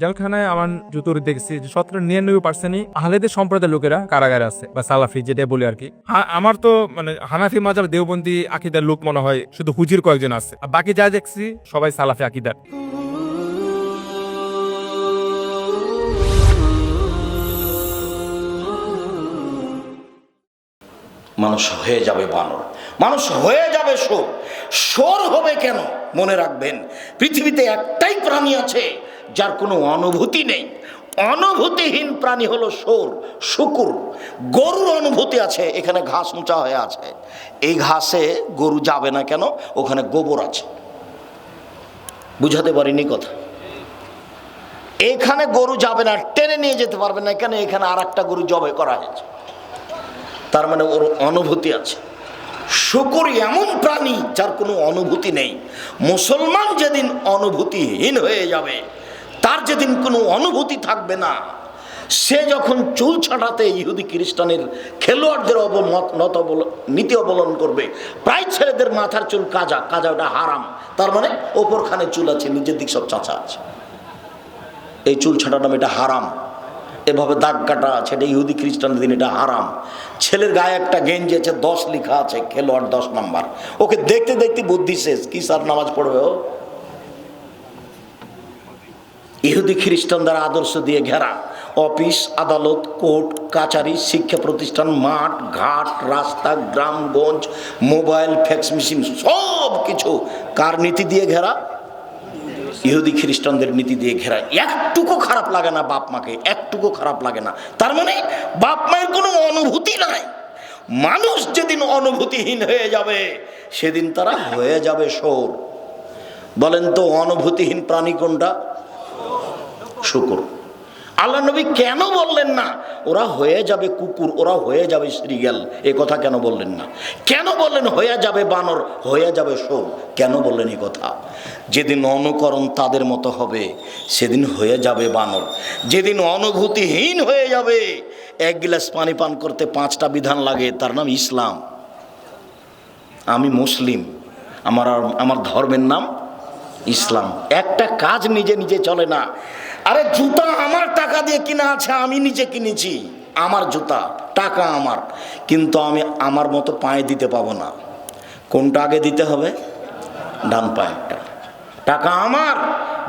জেলখানায় আমার জুতোর দেখছি যে সতেরো নিরানব্বই পার্সেন্টই আহলেদের সম্প্রদায়ের লোকেরা কারাগারে আছে বা সালাফি যেটা বলি আর কি। আমার তো মানে হানাফি মাজার দেওবন্দি আকিদার লোক মনে হয় শুধু হুজির কয়েকজন আছে। আর বাকি যা দেখছি সবাই সালাফি আকিদার। মানুষ হয়ে যাবে বানর মানুষ হয়ে যাবে সোর সোর হবে কেন? মনে রাখবেন পৃথিবীতে একটাই প্রাণী আছে যার কোনো অনুভূতি নেই। অনুভূতিহীন প্রাণী হলো সোর শুকুর। গরুর অনুভূতি আছে, এখানে ঘাস উঁচা হয়ে আছে। এই ঘাসে গরু যাবে না কেন? ওখানে গোবর আছে। বুঝাতে পারিনি কথা। এখানে গরু যাবে না, টেনে নিয়ে যেতে পারবে না, কেন এখানে আর একটা গরু জবে করা হয়েছে? তার মানে ওর অনুভূতি আছে। শুকুর এমন প্রাণী যার কোনো অনুভূতি নেই। মুসলমান যেদিন অনুভূতিহীন হয়ে যাবে তার যেদিন কোনো অনুভূতি থাকবে না, সে যখন চুল ছাটাতে ইহুদি খ্রিস্টানের খেলোয়াড়দের নত নীতি অবলম্বন করবে, প্রায় ছেলেদের মাথার চুল কাজা কাজা ওটা হারাম। তার মানে ওপরখানে চুল আছে নিজের দিক সব চাচা আছে। এই চুল ছাটানো এটা হারাম। এভাবে দাগ কাটা আছে, এটা ইহুদি খ্রিস্টানের দিন এটা হারাম। ছেলের গায়ে একটা গেঞ্জি আছে, দশ লেখা আছে, খেলোয়াড় দশ নাম্বার। ওকে দেখতে দেখতে বুদ্ধি শেষ। কি স্যার নামাজ পড়বে ও? ইহুদি খ্রিস্টানদের আদর্শ দিয়ে ঘেরা। অফিস, আদালত, কোর্ট, কাচারি, শিক্ষা প্রতিষ্ঠান, মাঠ, ঘাট, রাস্তা গ্রামগঞ্জ মোবাইল, ফ্যাক্স মেশিন, সব কিছু কার নীতি দিয়ে ঘেরা? ইহুদি খ্রিস্টানদের নীতি দিয়ে ঘেরা। একটুকু খারাপ লাগে না বাপ মাকে, একটুকু খারাপ লাগে না। তার মানে বাপ মায়ের কোনো অনুভূতি নাই। মানুষ যেদিন অনুভূতিহীন হয়ে যাবে, সেদিন তারা হয়ে যাবে সোর। বলেন তো, অনুভূতিহীন প্রাণী কোনটা? শুকুর। আল্লাহ নবী কেন বললেন না? ওরা হয়ে যাবে কুকুর, ওরা হয়ে যাবে শ্রীগেল এ কথা কেন বললেন না? কেন বললেন হয়ে যাবে বানর, হয়ে যাবে সোর কেন বললেন এই কথা? যেদিন অনুকরণ তাদের মতো হবে, সেদিন হয়ে যাবে বানর। যেদিন অনুভূতিহীন হয়ে যাবে, এক গিলাস পানি পান করতে পাঁচটা বিধান লাগে, তার নাম ইসলাম। আমি মুসলিম, আমার আমার ধর্মের নাম ইসলাম। একটা কাজ নিজে নিজে চলে না আরে জুতা আমার টাকা দিয়ে কিনা আছে, আমি নিজে কিনেছি। আমার জুতা, টাকা আমার। কিন্তু আমি আমার মতো পায়ে দিতে পাবো না। কোনটা আগে দিতে হবে? ডান পায়েরটা। টাকা আমার,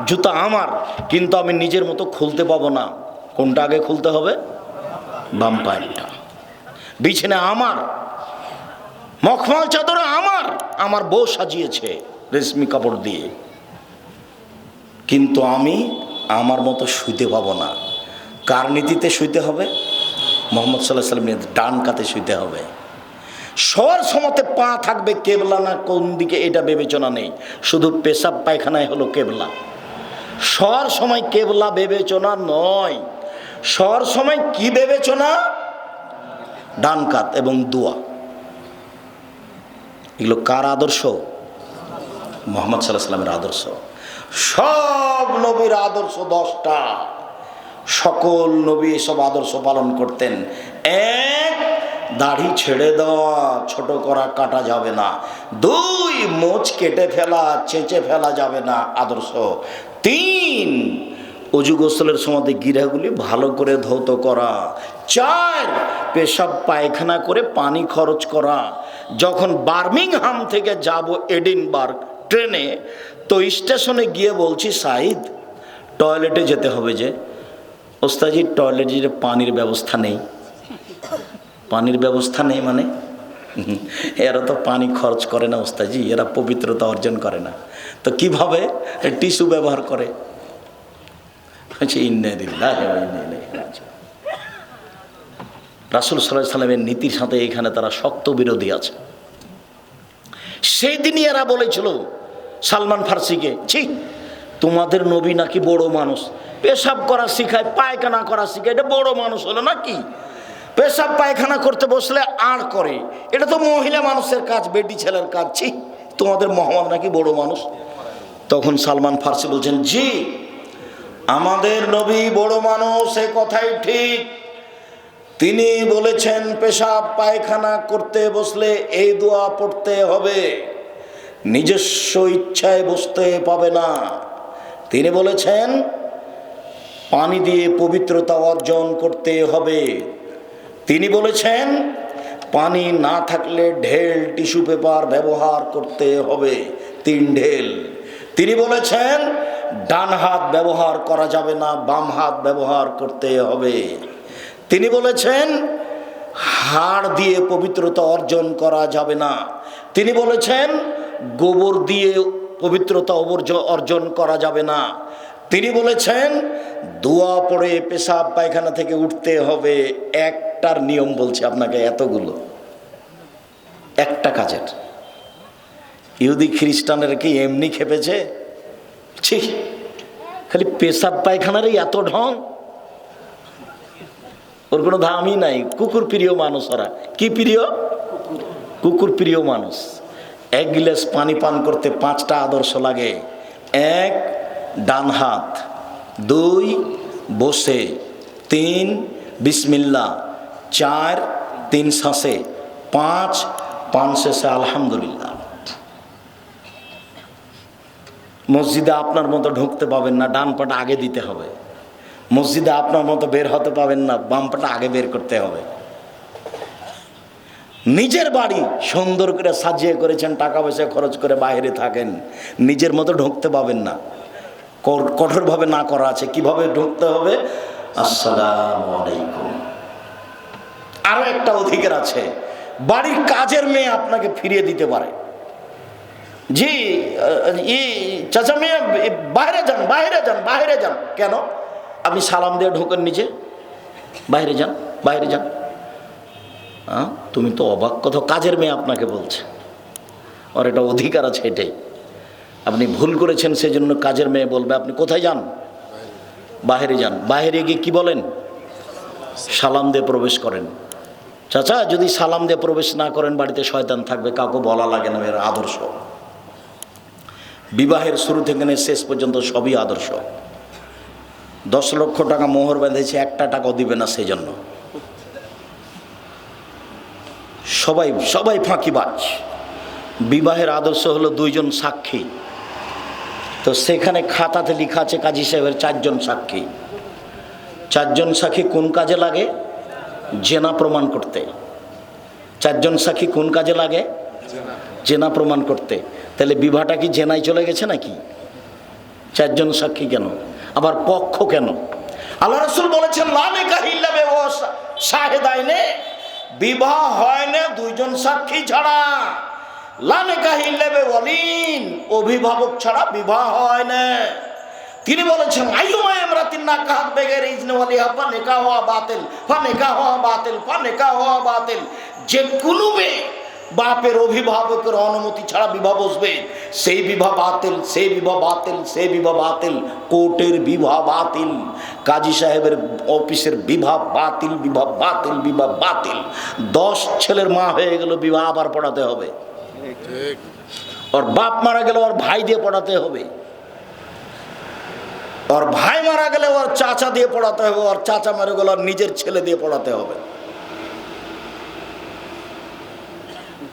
জুতা আমার, কিন্তু আমি নিজের মতো খুলতে পাবো না। কোনটা আগে খুলতে হবে? বাম পায়েরটা। বিছানা আমার, মখমাল চাদর আমার আমার বউ সাজিয়েছে রেশমি কাপড় দিয়ে। কিন্তু আমি আমার মতো শুইতে পাবো না। কার নীতিতে শুইতে হবে? মোহাম্মদ সাল্লাহ সাল্লাম ডান কাতে শুইতে হবে। সবার সময়তে পা থাকবে কেবলা না কোন দিকে এটা বিবেচনা নেই। শুধু পেশাব পায়খানায় হলো কেবলা। সবার সময় কেবলা বিবেচনা নয়। সবার সময় কি বিবেচনা? ডান কাত এবং দোয়া। এগুলো কার আদর্শ? মোহাম্মদ সাল্লাহ সাল্লামের আদর্শ। সব নবীর আদর্শ দশটা। সকল নবী এসব আদর্শ পালন করতেন। এক, দাড়ি ছেড়ে দেওয়া, ছোট করা কাটা যাবে না। দুই, মোচ কেটে ফেলা, চেঁচে ফেলা যাবে না আদর্শ। তিন, অজু গোসলের সময় গিরাগুলি ভালো করে ধৌত করা। চার, পেশাব পায়খানা করে পানি খরচ করা। যখন বার্মিংহাম থেকে যাব এডিনবার্গ ট্রেনে তো স্টেশনে গিয়ে বলছি সাইদ টয়লেটে যেতে হবে যে। ওস্তাজি, টয়লেটে পানির ব্যবস্থা নেই। পানির ব্যবস্থা নেই মানে? এরা তো পানি খরচ করে না ওস্তাজি, এরা পবিত্রতা অর্জন করে না। তো কীভাবে? টিস্যু ব্যবহার করে। রাসূল আলাইহি সাল্লামের নীতির সাথে এখানে তারা শক্ত বিরোধী আছে। সেই দিনই এরা বলেছিল সালমান ফার্সিকে, ছি, তোমাদের নবী নাকি বড় মানুষ। পেশাব করা শিখায়, পায়খানা করা শিখায়, এটা বড় মানুষ হলো নাকি? পেশাব পায়খানা করতে বসলে আর করে। এটা তো মহিলা মানুষের কাজ বেটি ছেলের কাজ, ছি, তোমাদের মোহাম্মদ নাকি বড় মানুষ? তখন সালমান ফার্সি বলছেন, জি, আমাদের নবী বড় মানুষ, এ কথাই ঠিক। তিনি বলেছেন, পেশাব পায়খানা করতে বসলে এই দোয়া পড়তে হবে। নিজস্ব ইচ্ছায় বসতে পাবে না। তিনি বলেছেন, পানি দিয়ে পবিত্রতা অর্জন করতে হবে। তিনি বলেছেন, পানি না থাকলে ঢেল টিস্যু পেপার ব্যবহার করতে হবে। তিন ঢেল। তিনি বলেছেন, ডান হাত ব্যবহার করা যাবে না, বাম হাত ব্যবহার করতে হবে। তিনি বলেছেন, হাড় দিয়ে পবিত্রতা অর্জন করা যাবে না। তিনি বলেছেন গোবর দিয়ে পবিত্রতা অর্জন করা যাবে না। তিনি বলেছেন, দোয়া পড়ে পেশাব পায়খানা থেকে উঠতে হবে। একটার নিয়ম বলছে আপনাকে এতগুলো। একটা কাজের। ইহুদি খ্রিস্টানের কি এমনি খেপেছে? ছি, খালি পেশাব পায়খানারই এত ঢং। ওর কোনো দামই নাই। কুকুর প্রিয় মানুষ ওরা। কি প্রিয়? কুকুর প্রিয় মানুষ। এক গিলাস পানি পান করতে পাঁচটা আদর্শ লাগে। এক, ডান হাত। দুই, বসে। তিন, বিসমিল্লা। চার, তিন শ্বাসে। পাঁচ, পান শেষে আলহামদুলিল্লাহ। মসজিদে আপনার মতো ঢুকতে পাবেন না, ডান পাটা আগে দিতে হবে। মসজিদে আপনার মতো বের হতে পাবেন না, বাম পাটা আগে বের করতে হবে। নিজের বাড়ি সুন্দর করে সাজিয়ে করেছেন, টাকা পয়সা খরচ করে বাইরে থাকেন। নিজের মতো ঢুকতে পাবেন না। কঠোরভাবে না করা আছে। কীভাবে ঢুকতে হবে? আসসালাম আলাইকুম। আরও একটা অধিকার আছে। বাড়ির কাজের মেয়ে আপনাকে ফিরিয়ে দিতে পারে। জি ই, চাচা মেয়ে বাইরে যান বাইরে যান বাইরে যান। কেন? আপনি সালাম দিয়ে ঢোকেন নিচে। বাইরে যান বাইরে যান। তুমি তো অবাক কথা, কাজের মেয়ে আপনাকে বলছে। ওর এটা অধিকার আছে এটাই। আপনি ভুল করেছেন, সেজন্য কাজের মেয়ে বলবে, আপনি কোথায় যান? বাইরে যান। বাহিরে গিয়ে কি বলেন? সালাম দিয়ে প্রবেশ করেন। চাচা, যদি সালাম দিয়ে প্রবেশ না করেন, বাড়িতে শয়তান থাকবে, কাউকে বলা লাগে না, এর আদর্শ। বিবাহের শুরু থেকে শেষ পর্যন্ত সবই আদর্শ। দশ লক্ষ টাকা মোহর বেঁধেছে, একটা টাকাও দিবে না সেই জন্য সবাই সবাই ফাঁকিবাজ বিবাহের আদর্শ হলো দুইজন সাক্ষী। তো সেখানে খাতাতে লেখা আছে কাজী সাহেবের চারজন সাক্ষী। চারজন সাক্ষী কোন কাজে লাগে? জেনা প্রমাণ করতে। চারজন সাক্ষী কোন কাজে লাগে? জেনা প্রমাণ করতে। তাহলে বিবাহটা কি জেনায় চলে গেছে নাকি? চারজন সাক্ষী কেন? আবার পক্ষ কেন? আল্লাহ রসুল বলেছেন বিবাহ হয় না, দুইজন সাক্ষী ছাড়া। লানে নেবে বলিন অভিভাবক ছাড়া বিবাহ হয় না। তিনি বলেছেন আইয়ুমায়ামরা তিন না কাহাত বেগের ইজনে ওয়ালিহা ফা নিকাহ হওয়া বাতিল, ফা নেকা হওয়া বাতিল, ফা নেকা হওয়া বাতিল। যে কোনো মেয়ে বাপের অভিভাবকের অনুমতি ছাড়া বিবাহ বসবে। সেই বিবাহ বাতিল সেই বিবাহ বাতিল সেই বিবাহ বাতিল কোর্টের বিবাহ বাতিল। কাজী সাহেবের অফিসের বিবাহ বাতিল বিবাহ বাতিল বিবাহ বাতিল। দশ ছেলের মা হয়ে গেল বিবাহ আবার পড়াতে হবে। ওর বাপ মারা গেলে ওর ভাই দিয়ে পড়াতে হবে। ওর ভাই মারা গেলে ওর চাচা দিয়ে পড়াতে হবে ওর চাচা মারা গেলে ওর নিজের ছেলে দিয়ে পড়াতে হবে।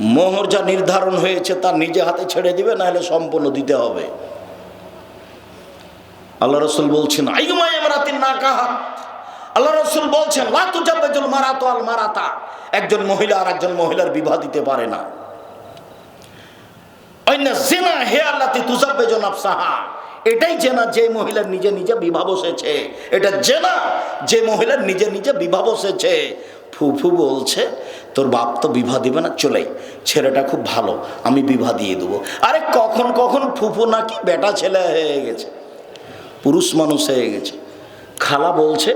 মোহর যা নির্ধারণ হয়েছে তা নিজে হাতে ছেড়ে দিবে না হলে সম্পূর্ণ দিতে হবে। আল্লাহ রসুল বলছেন আইমাই আমরাতিন না কাহাত আল্লাহ রসুল বলছেন লাতু জাবেজুল মারাতো আল মারাতা। একজন মহিলা আর একজন মহিলার বিবাহ দিতে পারে না। জেনা হে আল্লাহ তুজাব্বেজ নাফসাহা। এটাই জেনা যে মহিলার নিজে নিজে বিবাহ বসেছে। এটা জেনা যে মহিলার নিজে নিজে বিবাহ বসেছে। ফুফু বলছে তোর বাপ তো বিবাহ দিবে না, চলেই। ছেলেটা খুব ভালো, আমি বিবাহ দিয়ে দেবো। আরে কখন কখন ফুফু নাকি বেটা ছেলে হয়ে গেছে, পুরুষ মানুষ হয়ে গেছে। খালা বলছে,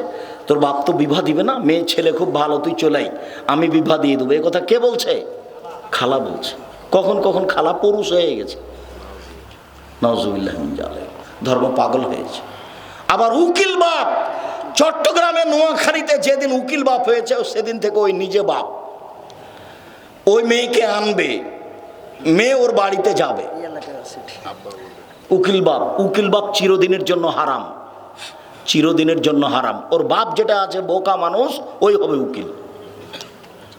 তোর বাপ তো বিবাহ দিবে না মেয়ে ছেলে খুব ভালো, তুই চলাই, আমি বিবাহ দিয়ে দেবো। এ কথা কে বলছে? খালা বলছে। কখন কখন খালা পুরুষ হয়ে গেছে। নজুবিল্লাহ জালে ধর্ম পাগল হয়েছে। আবার উকিল বাপ চট্টগ্রামে নোয়াখালীতে যেদিন উকিল বাপ হয়েছে, সেদিন থেকে ওই নিজে বাপ। ওই মেয়েকে আনবে, মেয়ে ওর বাড়িতে যাবে। উকিল বাপ উকিল বাপ চিরদিনের জন্য হারাম। চিরদিনের জন্য হারাম। ওর বাপ যেটা আছে, বোকা মানুষ, ওই হবে উকিল।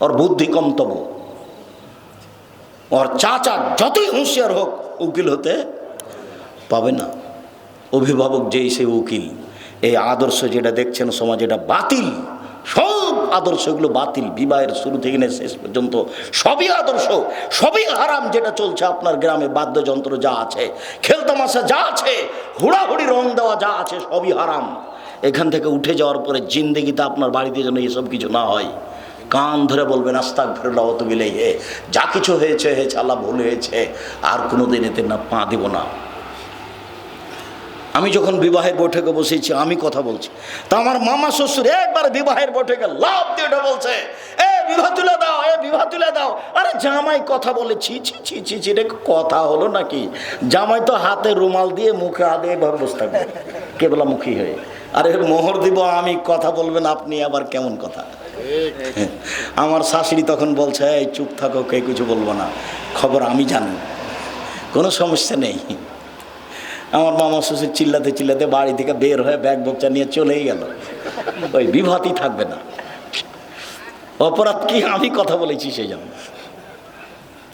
ওর বুদ্ধি কম তবু। ওর চাচা যতই হুঁশিয়ার হোক, উকিল হতে পাবে না। অভিভাবক যেই সে উকিল, এই আদর্শ যেটা দেখছেন, সমাজ এটা বাতিল। সব আদর্শগুলো বাতিল, বিবাহের শুরু থেকে নিয়ে শেষ পর্যন্ত সবই আদর্শ, সবই হারাম যেটা চলছে আপনার গ্রামে, বাদ্যযন্ত্র যা আছে খেলতামাশা যা আছে, হুড়াহুড়ি রং দেওয়া যা আছে সবই হারাম। এখান থেকে উঠে যাওয়ার পরে জিন্দেগিতে আপনার বাড়িতে যেন এসব কিছু না হয়। কান ধরে বলবেন আস্তাক ফেরল অত বিলেই হে যা কিছু হয়েছে হয়েছে, আল্লাহ ভুল হয়েছে, আর কোনো দিন এতে না পা দেব না। আমি যখন বিবাহের বৈঠকে বসেছি, আমি কথা বলছি। তা আমার মামা, শ্বশুর একবার বিবাহের বৈঠকে লাভ দিয়ে ওঠে বলছে, এ বিবাহ তুলে দাও, এ বিবাহ তুলে দাও। আরে জামাই কথা বলে, ছি ছি ছি ছি ছি রে কথা হলো নাকি? জামাই তো হাতে রুমাল দিয়ে মুখে হাতে এভাবে বসে থাকবে। কেবলা মুখী হয়ে। আরে মোহর দিব, আমি কথা বলবেন, আপনি আবার কেমন কথা? আমার শাশুড়ি তখন বলছে, এই চুপ থাকো কে কিছু বলব না। খবর আমি জানি। কোনো সমস্যা নেই। আমার মামা শ্বশুর চিল্লাতে চিল্লাতে বাড়ি থেকে বের হয়ে ব্যাগ বকচা নিয়ে চলেই গেল। ওই বিভাতি থাকবে না। অপরাধ কি আমি কথা বলেছি সেই জন্য।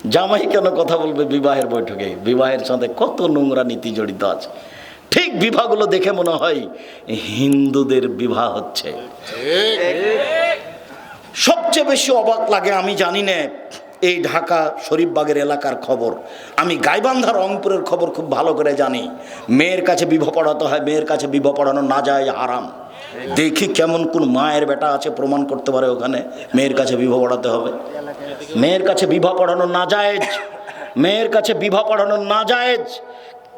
জামাই কেন কথা বলবে বিবাহের বৈঠকে? বিবাহের সাথে কত নোংরা নীতি জড়িত আছে। ঠিক বিবাহগুলো দেখে মনে হয় হিন্দুদের বিবাহ হচ্ছে। সবচেয়ে বেশি অবাক লাগে আমি জানি না। এই ঢাকা শরীফবাগের এলাকার খবর। আমি গাইবান্ধা রংপুরের খবর খুব ভালো করে জানি। মেয়ের কাছে বিবাহ পড়াতে হয়, মেয়ের কাছে বিবাহ পড়ানো না যায় হারাম। দেখি কেমন কোন মায়ের বেটা আছে প্রমাণ করতে পারে ওখানে, মেয়ের কাছে বিবাহ পড়াতে হবে। মেয়ের কাছে বিবাহ পড়ানো না যায়, মেয়ের কাছে বিবাহ পড়ানো না যায়,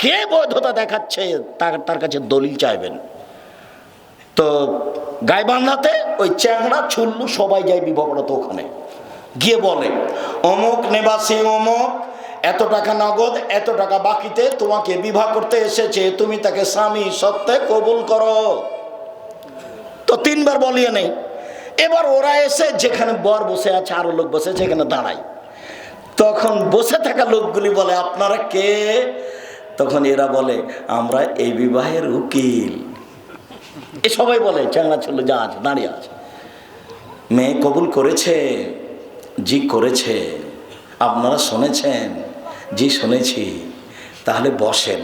কে বৈধতা দেখাচ্ছে তার কাছে দলিল চাইবেন। তো গাইবান্ধাতে ওই চ্যাংড়া, ছুল্লু সবাই যায় বিবাহ পড়াতে ওখানে। গিয়ে বলে, অমুক নেবাসী অমুক, এত টাকা নগদ, এত টাকা বাকিতে তোমাকে বিবাহ করতে এসেছে, তুমি তাকে স্বামী সত্ত্বে কবুল করো। তো তিনবার বলিয়ে নেই। এবার ওরা এসে যেখানে বর বসে আছে, আরও লোক বসে সেখানে দাঁড়ায়। তখন বসে থাকা লোকগুলি বলে, আপনারা কে? তখন এরা বলে, আমরা এই বিবাহের উকিল। এ সবাই বলে, চ্যাংড়া ছিল যা আছে, দাঁড়িয়ে আছে। মেয়ে কবুল করেছে। জি করেছে, আপনারা শুনেছেন? জি শুনেছি। তাহলে বসেন।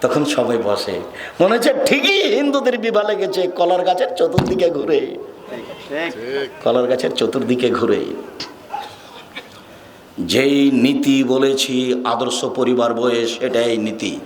তখন সবাই বসে। মনে হচ্ছে ঠিকই হিন্দুদের বিবাহ লেগেছে, কলার গাছের চতুর্দিকে ঘুরে। কলার গাছের চতুর্দিকে ঘুরে। যেই নীতি বলেছি, আদর্শ পরিবার বয়ে, সেটাই নীতি।